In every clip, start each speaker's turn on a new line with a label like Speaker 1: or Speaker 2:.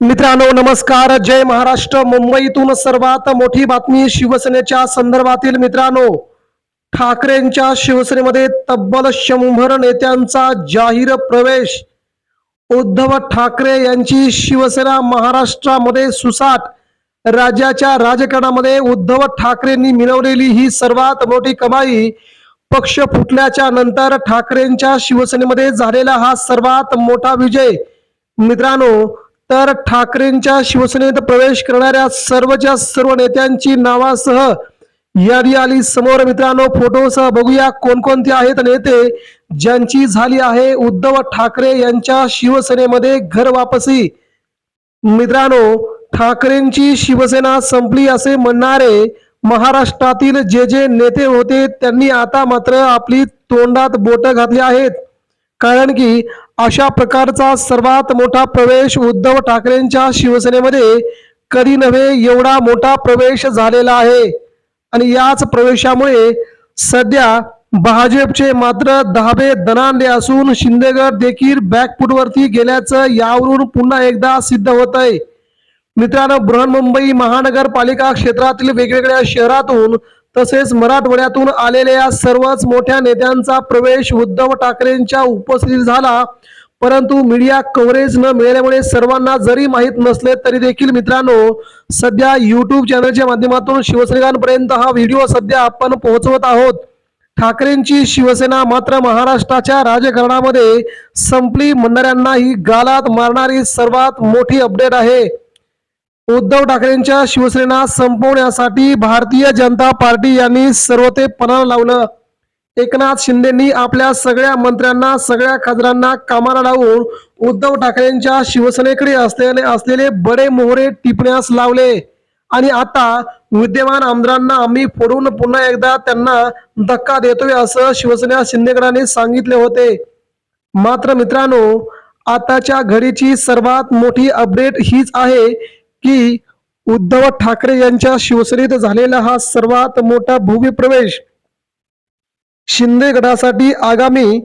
Speaker 1: मित्रांनो नमस्कार. जय महाराष्ट्र. मुंबईतून सर्वात मोठी बातमी शिवसेनेच्या संदर्भातील मित्रांनो ठाकरेंच्या शिवसेनेमध्ये तब्बल शंभर नेत्यांचा जाहीर प्रवेश. उद्धव ठाकरे यांची शिवसेना महाराष्ट्रामध्ये सुसाट राज्याच्या राजकारणामध्ये उद्धव ठाकरेंनी मिळवलेली ही सर्वात मोठी कमाई पक्ष फुटल्याच्या नंतर ठाकरेंच्या शिवसेनेमध्ये झालेला हा सर्वात मोठा विजय. मित्रांनो तर ठाकरेंच्या शिवसेनेत प्रवेश करणाऱ्या सर्वच्या सर्व नेत्यांची नावासह यादी आली समोर मित्रांनो फोटोसह बघूया कोणकोणते आहेत नेते ज्यांची झाली आहे उद्धव ठाकरे यांच्या शिवसेनेमध्ये घर वापसी. मित्रांनो ठाकरेंची शिवसेना संपली असे म्हणणारे महाराष्ट्रातील जे जे नेते होते त्यांनी आता मात्र आपली तोंडात बोट घातली आहेत. कारण की अशा प्रकारचा सर्वात मोठा प्रवेश उद्धव ठाकरेंच्या शिवसेनेमध्ये कधी नव्हे एवढा मोठा प्रवेश झालेला आहे. आणि याच प्रवेशामुळे सध्या भाजपचे मात्र दहावे दणांडे असून शिंदेगड देखील बॅकफुटवरती गेल्याचं यावरून पुन्हा एकदा सिद्ध होत आहे मित्रांनो बृहन्मुंबई महानगरपालिका क्षेत्रातील वेगवेगळ्या शहरातून तसेच मराठवाड्यातून आलेल्या सर्वच मोठ्या नेत्यांचा प्रवेश उद्धव ठाकरेंच्या उपस्थितीत झाला. परंतु मीडिया कव्हरेज न मिळाल्यामुळे सर्वांना जरी माहीत नसले तरी देखील मित्रांनो सध्या युट्यूब चॅनलच्या माध्यमातून शिवसैनिकांपर्यंत हा व्हिडिओ सध्या आपण पोहोचवत आहोत. ठाकरेंची शिवसेना मात्र महाराष्ट्राच्या राजकारणामध्ये संपली. म्हणणाऱ्यांना ही गालात मारणारी सर्वात मोठी अपडेट आहे. उद्धव ठाकरेंच्या शिवसेना संपवण्यासाठी भारतीय जनता पार्टी यांनी सर्व ते लावलं. एकनाथ शिंदेनी आपल्या सगळ्या मंत्र्यांना सगळ्या खासदारांना कामाला लावून उद्धव ठाकरेंच्या शिवसेनेकडे असलेले असलेले बडे मोहरे टिपण्यास लावले. आणि आता विद्यमान आमदारांना आम्ही फोडून पुन्हा एकदा त्यांना धक्का देतोय असं शिवसेना शिंदेगडाने सांगितले होते. मात्र मित्रांनो आताच्या घडीची सर्वात मोठी अपडेट हीच आहे की उद्धव ठाकरे यांच्या शिवसेनेत झालेला हा सर्वात मोठा भव्य प्रवेश शिंदे गटासाठी आगामी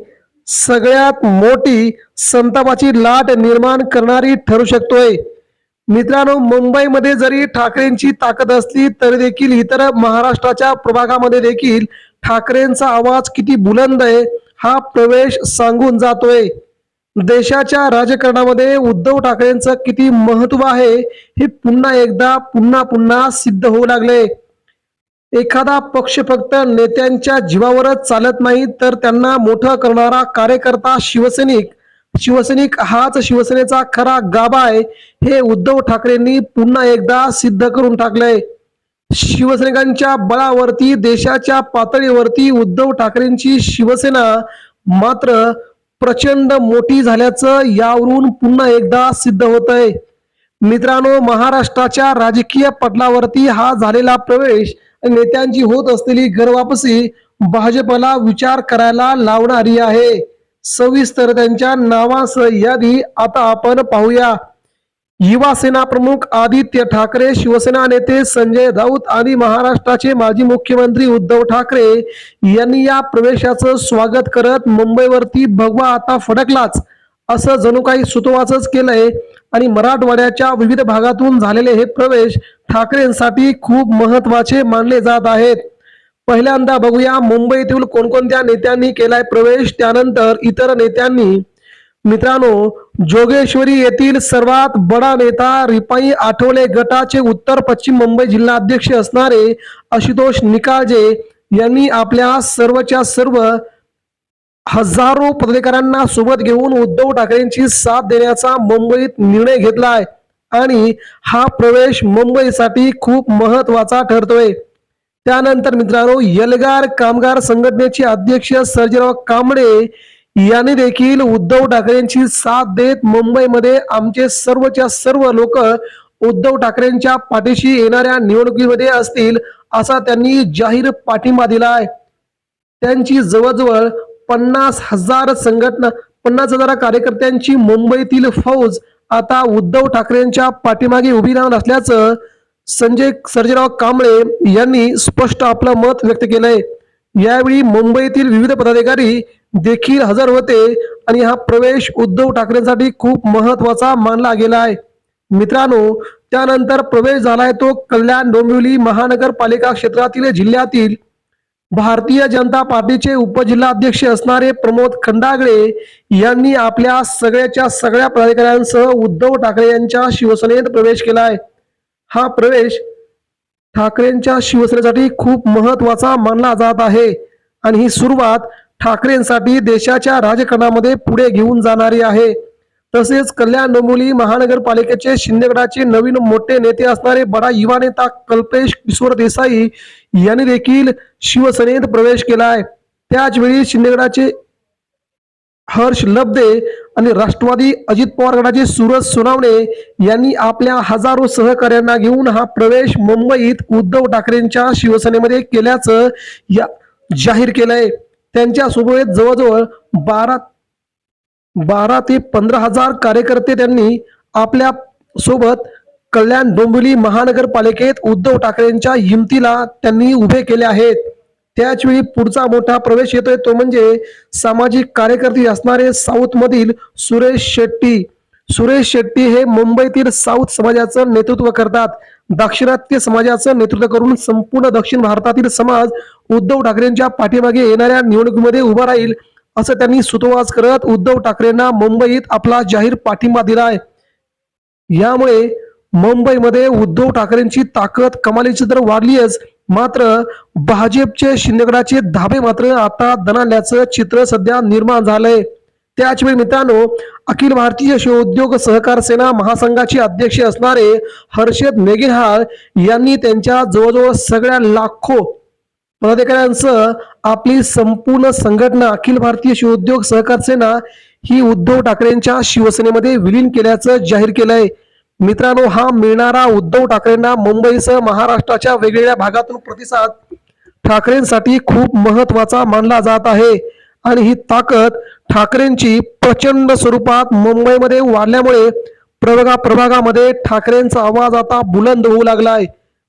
Speaker 1: सगळ्यात मोठी संतापाची लाट निर्माण करणारी ठरू शकतोय. मित्रांनो मुंबईमध्ये जरी ठाकरेंची ताकद असली तरी देखील इतर महाराष्ट्राच्या प्रभागामध्ये देखील ठाकरेंचा आवाज किती बुलंद आहे हा प्रवेश सांगून जातोय. देशाच्या राजकारणामध्ये उद्धव ठाकरेंचं किती महत्त्व आहे हे पुन्हा एकदा पुन्हा पुन्हा सिद्ध होऊ लागले. एखादा पक्ष फक्त नेत्यांच्या जीवावरच चालत नाही तर त्यांना मोठं करणारा कार्यकर्ता शिवसैनिक. शिवसैनिक हाच शिवसेनेचा खरा गाभा आहे हे उद्धव ठाकरेंनी पुन्हा एकदा सिद्ध करून टाकलंय. शिवसैनिकांच्या बळावरती देशाच्या पातळीवरती उद्धव ठाकरेंची शिवसेना मात्र प्रचंड मोठी झाल्याचं यावरून पुन्हा एकदा सिद्ध होत आहे मित्रांनो महाराष्ट्राच्या राजकीय पटलावरती हा झालेला प्रवेश नेत्यांची होत असलेली घरवापसी भाजपला विचार करायला लावणारी आहे. सविस्तर त्यांच्या नावासह यादी आता आपण पाहूया. युवा सेना प्रमुख आदित्य ठाकरे शिवसेना नेते संजय राऊत आणि महाराष्ट्राचे माजी मुख्यमंत्री उद्धव ठाकरे यांनी या प्रवेशाचं स्वागत करत मुंबईवरती भगवा आता फडकलाच असं जणू काही सुतवाचच केलंय. आणि मराठवाड्याच्या विविध भागातून झालेले हे प्रवेश ठाकरेंसाठी खूप महत्त्वाचे मानले जात आहेत. पहिल्यांदा बघूया मुंबईतील कोणकोणत्या नेत्यांनी केलाय प्रवेश त्यानंतर इतर नेत्यांनी मित्रांनो जोगेश्वरी येथील सर्वात बडा नेता रिपाई आठवले गटाचे उत्तर पश्चिम मुंबई जिल्हा अध्यक्ष असणारे आशुतोष निकाळजे यांनी आपल्या सर्वच्या सर्व हजारो पत्रकारांना सोबत घेऊन उद्धव ठाकरेंची साथ देण्याचा मुंबईत निर्णय घेतलाय आणि हा प्रवेश मुंबईसाठी खूप महत्त्वाचा ठरतोय. त्यानंतर मित्रांनो यलगार कामगार संघटनेचे अध्यक्ष सर्जेराव कांबळे यांनी देखील उद्धव ठाकरेंची साथ देत मुंबईमध्ये आमचे सर्वच्या सर्व लोक उद्धव ठाकरेंच्या पाठीशी येणाऱ्या निवडणुकीमध्ये असतील असा त्यांनी जाहीर पाठिंबा दिलाय. त्यांची जवळजवळ पन्नास हजार संघटना पन्नास हजार कार्यकर्त्यांची मुंबईतील फौज आता उद्धव ठाकरेंच्या पाठीमागे उभी राहणार असल्याचं संजय सर्जेराव कांबळे यांनी स्पष्ट आपलं मत व्यक्त केलंय. यावेळी मुंबईतील विविध पदाधिकारी देखील हजर होते आणि हा प्रवेश उद्धव ठाकरेंसाठी खूप महत्त्वाचा मानला गेला आहे. मित्रांनो त्यानंतर प्रवेश झालाय तो कल्याण डोंबिवली महानगरपालिका क्षेत्रातील जिल्ह्यातील भारतीय जनता पार्टीचे उपजिल्हाध्यक्ष असणारे प्रमोद खंडागळे यांनी आपल्या सगळ्याच्या सगळ्या पदाधिकाऱ्यांसह उद्धव ठाकरे यांच्या शिवसेनेत प्रवेश केलाय. हा प्रवेश ठाकरेंच्या शिवसेनेसाठी खूप महत्त्वाचा मानला जात आहे. आणि ही सुरुवात ठाकरेंसाठी देशाच्या राजकारणामध्ये पुढे घेऊन जाणारी आहे. तसेच कल्याण डोंबिवली महानगरपालिकेचे शिंदेगडाचे नवीन मोठे नेते असणारे बडा युवा नेता कल्पेश किशोर देसाई यांनी देखील शिवसेनेत प्रवेश केलाय. त्याच वेळी शिंदेगडाचे हर्ष लबदे आणि राष्ट्रवादी अजित पवार गटाचे सूरज सोनावणे यांनी आपल्या हजारो सहकार्यांना घेऊन हा प्रवेश मुंबईत उद्धव ठाकरेंच्या शिवसेनेमध्ये केल्याचं या जाहीर केलंय. त्यांच्यासोबत जवळजवळ बारा बारा ते पंधरा हजार कार्यकर्ते त्यांनी आपल्यासोबत कल्याण डोंबिवली महानगरपालिकेत उद्धव ठाकरेंच्या हिमतीला त्यांनी उभे केले आहेत. त्याचवेळी पुढचा मोठा प्रवेश येतोय तो म्हणजे सामाजिक कार्यकर्ते असणारे साऊथ मधील सुरेश शेट्टी. सुरेश शेट्टी हे मुंबईतील साऊथ समाजाचं नेतृत्व करतात. दाक्षिणात्य समाजाचं नेतृत्व करून संपूर्ण दक्षिण भारतातील समाज उद्धव ठाकरेंच्या पाठीमागे येणाऱ्या निवडणुकीमध्ये उभा राहील असं त्यांनी सुतोवाच करत उद्धव ठाकरेंना मुंबईत आपला जाहीर पाठिंबा दिलाय. यामुळे मुंबईमध्ये उद्धव ठाकरेंची ताकद कमालीची तर वाढलीच मात्र भाजपचे शिंदेगडाचे धाबे मात्र आता दणाल्याचं चित्र सध्या निर्माण झालंय. त्याचवेळी मित्रांनो अखिल भारतीय शिवउद्योग सहकार सेना महासंघाचे अध्यक्ष असणारे हर्षद मेघेहार यांनी त्यांच्या जवळजवळ सगळ्या लाखो पदाधिकाऱ्यांसह आपली संपूर्ण संघटना अखिल भारतीय शिवउद्योग सहकार सेना ही उद्धव ठाकरेंच्या शिवसेनेमध्ये विलीन केल्याचं जाहीर केलंय. मित्रांनो हा मिळणारा उद्धव ठाकरेंना मुंबईसह महाराष्ट्राच्या वेगवेगळ्या भागातून प्रतिसाद ठाकरेंसाठी खूप महत्त्वाचा मानला जात आहे. आणि ही ताकद ठाकरेंची प्रचंड स्वरूपात मुंबईमध्ये वाढल्यामुळे प्रभागा प्रभागामध्ये ठाकरेंचा आवाज आता बुलंद होऊ लागलाय.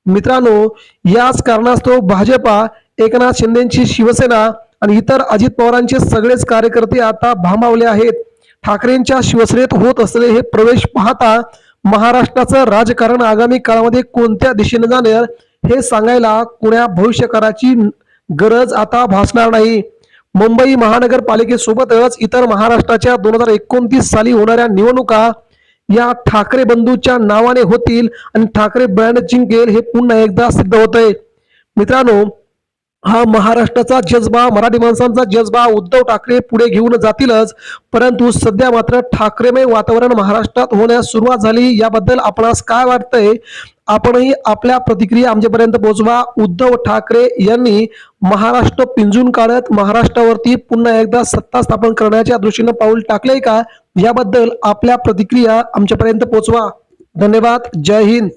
Speaker 1: मित्रांनो याच कारणास्तव भाजपा एकनाथ शिंदेची शिवसेना आणि इतर अजित पवारांचे सगळेच कार्यकर्ते आता भांबावले आहेत. ठाकरेंच्या शिवसेनेत होत असलेले हे प्रवेश पाहता महाराष्ट्राचं राजकारण आगामी काळामध्ये कोणत्या दिशेने जाणार हे सांगायला कुण्या भविष्यकाराची गरज आता भासणार नाही. मुंबई महानगरपालिकेसोबतच इतर महाराष्ट्राच्या दोन हजार एकोणतीस साली होणाऱ्या निवडणुका या ठाकरे बंधूच्या नावाने होतील आणि ठाकरे ब्रँड जिंकेल हे पुन्हा एकदा सिद्ध होत आहे मित्रांनो हा महाराष्ट्राचा जज्बा मराठी माणसांचा जज्बा उद्धव ठाकरे पुढे घेऊन जातीलच. परंतु सध्या मात्र ठाकरेमय वातावरण महाराष्ट्रात होण्यास सुरुवात झाली. याबद्दल आपणास काय वाटतंय? आपणही आपल्या प्रतिक्रिया आमच्यापर्यंत पोहोचवा उद्धव ठाकरे यांनी महाराष्ट्र पिंजून काढत महाराष्ट्रावरती पुन्हा एकदा सत्ता स्थापन करण्याच्या दृष्टीनं पाऊल टाकले का? याबद्दल आपल्या प्रतिक्रिया आमच्यापर्यंत पोहोचवा धन्यवाद. जय हिंद.